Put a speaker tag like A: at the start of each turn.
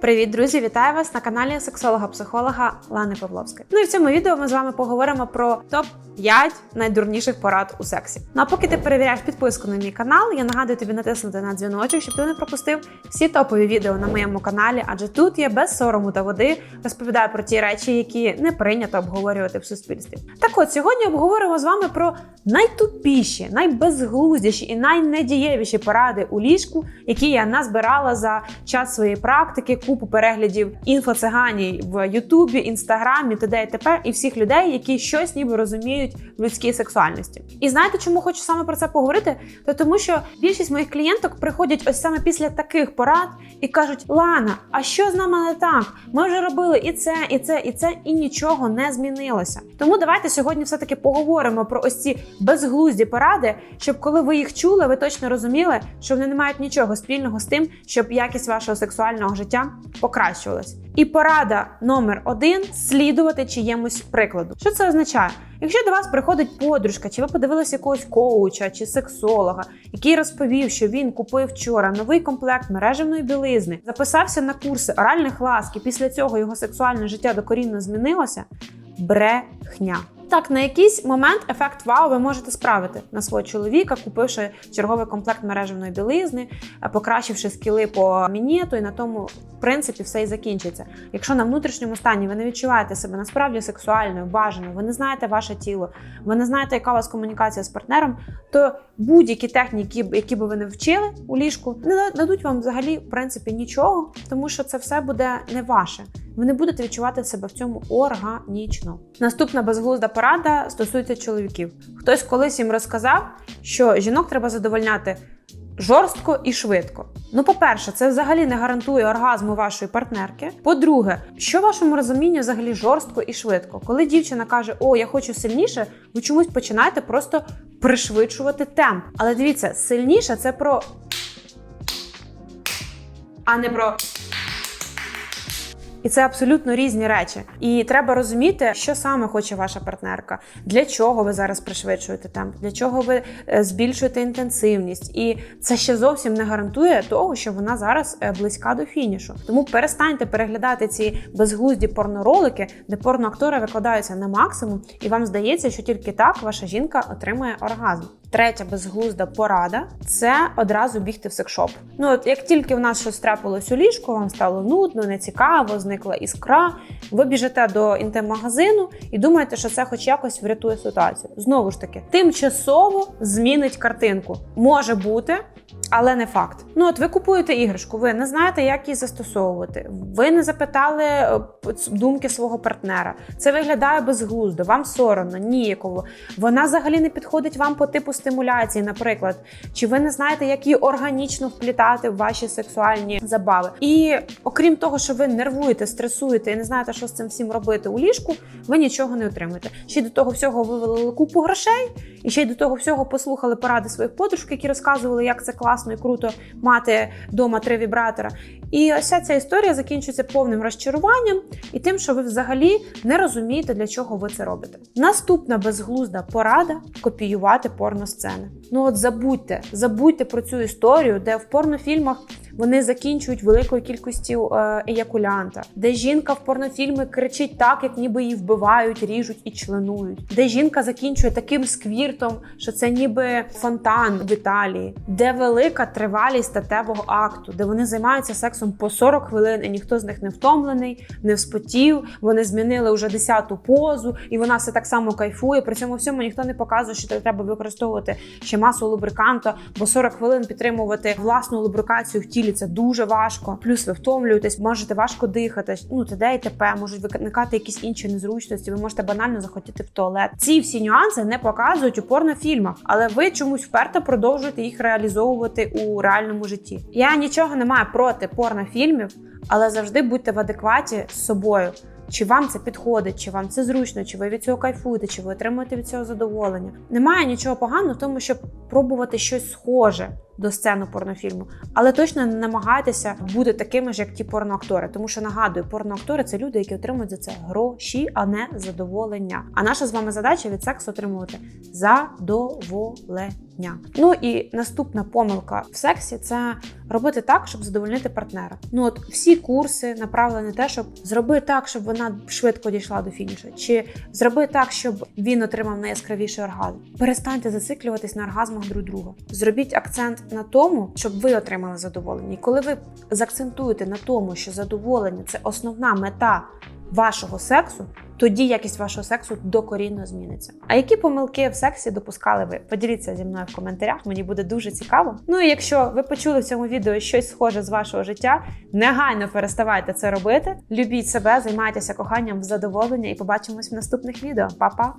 A: Привіт, друзі! Вітаю вас на каналі сексолога-психолога Лани Павловської. Ну і в цьому відео ми з вами поговоримо про топ 5 найдурніших порад у сексі. Ну а поки ти перевіряєш підписку на мій канал, я нагадую тобі натиснути на дзвіночок, щоб ти не пропустив всі топові відео на моєму каналі, адже тут я без сорому та води розповідаю про ті речі, які не прийнято обговорювати в суспільстві. Так от сьогодні обговоримо з вами про найтупіші, найбезглуздіші і найнедієвіші поради у ліжку, які я назбирала за час своєї практики, купу переглядів інфоциганій в Ютубі, Інстаграмі, т.д. і т.п. і всіх людей, які щось ніби розуміють в людській сексуальності. І знаєте, чому хочу саме про це поговорити? То тому, що більшість моїх клієнток приходять ось саме після таких порад і кажуть: Лана, а що з нами не так? Ми вже робили і це, і це, і це, і нічого не змінилося. Тому давайте сьогодні все-таки поговоримо про ось ці безглузді поради, щоб коли ви їх чули, ви точно розуміли, що вони не мають нічого спільного з тим, щоб якість вашого сексуального життя покращувалась. І порада номер один слідувати чиємусь прикладу. Що це означає? Якщо до вас приходить подружка, чи ви подивилися якогось коуча чи сексолога, який розповів, що він купив вчора новий комплект мережевної білизни, записався на курси оральних ласк, і після цього його сексуальне життя докорінно змінилося, брехня. Так, на якийсь момент ефект вау ви можете справити на свого чоловіка, купивши черговий комплект мережевної білизни, покращивши скіли по мінету, і на тому, в принципі, все і закінчиться. Якщо на внутрішньому стані ви не відчуваєте себе насправді сексуальною, бажаною, ви не знаєте ваше тіло, ви не знаєте, яка у вас комунікація з партнером, то будь-які техніки, які би ви не вчили у ліжку, не дадуть вам взагалі в принципі нічого, тому що це все буде не ваше. Ви не будете відчувати себе в цьому органічно. Наступна безглузда порада стосується чоловіків. Хтось колись їм розказав, що жінок треба задовольняти жорстко і швидко. Ну, по-перше, це взагалі не гарантує оргазму вашої партнерки. По-друге, що в вашому розумінні взагалі жорстко і швидко? Коли дівчина каже, о, я хочу сильніше, ви чомусь починаєте просто пришвидшувати темп. Але дивіться, сильніше це про. А не про. І це абсолютно різні речі. І треба розуміти, що саме хоче ваша партнерка, для чого ви зараз пришвидшуєте темп, для чого ви е, збільшуєте інтенсивність. І це ще зовсім не гарантує того, що вона зараз е, близька до фінішу. Тому перестаньте переглядати ці безглузді порноролики, де порноактори викладаються на максимум, і вам здається, що тільки так ваша жінка отримує оргазм. Третя безглузда порада це одразу бігти в секшоп. Ну от як тільки в нас щось трапилось у ліжку, вам стало нудно, нецікаво, зникла іскра. Ви біжите до інтим-магазину і думаєте, що це хоч якось врятує ситуацію. Знову ж таки, тимчасово змінить картинку. Може бути. Але не факт. Ну от ви купуєте іграшку, ви не знаєте, як її застосовувати. Ви не запитали е, думки свого партнера. Це виглядає безглуздо, вам соромно, ніяково. Вона взагалі не підходить вам по типу стимуляції, наприклад. Чи ви не знаєте, як її органічно вплітати в ваші сексуальні забави? І окрім того, що ви нервуєте, стресуєте і не знаєте, що з цим всім робити у ліжку, ви нічого не отримаєте. Ще до того всього вивели купу грошей, і ще й до того всього послухали поради своїх подружок, які розказували, як це класно і круто мати вдома три вібратора. І ось ця історія закінчується повним розчаруванням і тим, що ви взагалі не розумієте, для чого ви це робите. Наступна безглузда порада копіювати порносцени. Ну от забудьте, забудьте про цю історію, де в порнофільмах. Вони закінчують великою кількістю е, еякулянта, де жінка в порнофільмі кричить так, як ніби її вбивають, ріжуть і членують, де жінка закінчує таким сквіртом, що це ніби фонтан в Італії, де велика тривалість статевого акту, де вони займаються сексом по 40 хвилин, і ніхто з них не втомлений, не вспотів. Вони змінили вже десяту позу, і вона все так само кайфує. При цьому всьому ніхто не показує, що треба використовувати ще масу лубриканта, бо 40 хвилин підтримувати власну лубрикацію в тілі це дуже важко. Плюс ви втомлюєтесь, можете важко дихати. Ну т.д. і т.п. можуть виникати якісь інші незручності. Ви можете банально захотіти в туалет. Ці всі нюанси не показують у порнофільмах, але ви чомусь вперто продовжуєте їх реалізовувати у реальному житті. Я нічого не маю проти порнофільмів, але завжди будьте в адекваті з собою. Чи вам це підходить, чи вам це зручно, чи ви від цього кайфуєте, чи ви отримуєте від цього задоволення? Немає нічого поганого в тому, щоб пробувати щось схоже до сцени порнофільму, але точно не намагайтеся бути такими ж, як ті порноактори. Тому що нагадую, порноактори це люди, які отримують за це гроші, а не задоволення. А наша з вами задача від сексу отримувати задоволення. Дня. Ну і наступна помилка в сексі це робити так, щоб задовольнити партнера. Ну от всі курси направлені на те, щоб зроби так, щоб вона швидко дійшла до фінішу, чи зроби так, щоб він отримав найяскравіший оргазм. Перестаньте зациклюватись на оргазмах друг друга. Зробіть акцент на тому, щоб ви отримали задоволення. І коли ви заакцентуєте на тому, що задоволення це основна мета вашого сексу, тоді якість вашого сексу докорінно зміниться. А які помилки в сексі допускали ви? Поділіться зі мною в коментарях, мені буде дуже цікаво. Ну і якщо ви почули в цьому відео щось схоже з вашого життя, негайно переставайте це робити. Любіть себе, займайтеся коханням в задоволення і побачимось в наступних відео. Па-па!